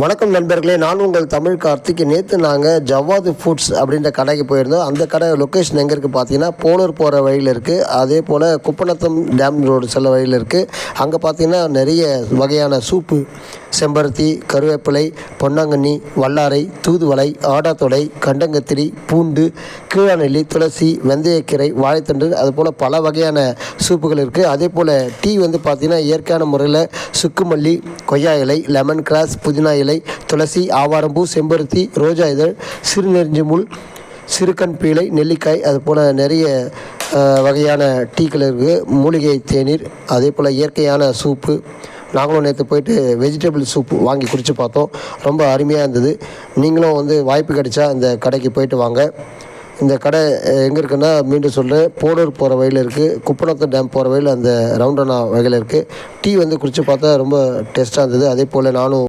வணக்கம் நண்பர்களே நான் உங்கள் தமிழ் கார்த்திக். நேற்று நாங்கள் ஜவ்வாது ஃபுட்ஸ் அப்படின்ற கடைக்கு போயிருந்தோம். அந்த கடை லொக்கேஷன் எங்கே இருக்குது பார்த்தீங்கன்னா போலூர் போகிற வழியில் இருக்குது அதே போல் குப்பநத்தம் டேம் ரோடு செல்ல வழியில் இருக்குது அங்கே பார்த்தீங்கன்னா நிறைய வகையான சூப்பு செம்பருத்தி கருவேப்பிலை பொன்னாங்கண்ணி வல்லாரை தூதுவளை ஆடாத்தொடை கண்டங்கத்திரி பூண்டு கீழாநெல்லி துளசி வெந்தயக்கீரை வாழைத்தண்டு அதுபோல் பல வகையான சூப்புகள் இருக்குது அதே போல் டீ வந்து பார்த்திங்கன்னா இயற்கையான முறையில் சுக்குமல்லி கொய்யா இலை லெமன் கிராஸ் புதினா இலை துளசி ஆவாரம்பூ செம்பருத்தி ரோஜா இதழ் சிறுநெறிஞ்சி முள் சிறுகண் பீளை நெல்லிக்காய் அது போல் நிறைய வகையான டீக்கள் இருக்குது மூலிகை தேநீர் அதே போல் இயற்கையான சூப்பு நாங்களும் நேற்று போயிட்டு வெஜிடபிள் சூப் வாங்கி குடித்து பார்த்தோம். ரொம்ப அருமையாக இருந்தது. நீங்களும் வந்து வாய்ப்பு கிடைச்சா இந்த கடைக்கு போயிட்டு வாங்க. இந்த கடை எங்கே இருக்குன்னா மீண்டும் சொல்கிறேன் போடூர் போகிற வழியில் இருக்குது குப்பநத்த டேம் போகிற வழியில் அந்த ரவுண்டனா வகையில் இருக்குது டீ வந்து குடித்து பார்த்தா ரொம்ப டேஸ்ட்டாக இருந்தது. அதே போல் நானும்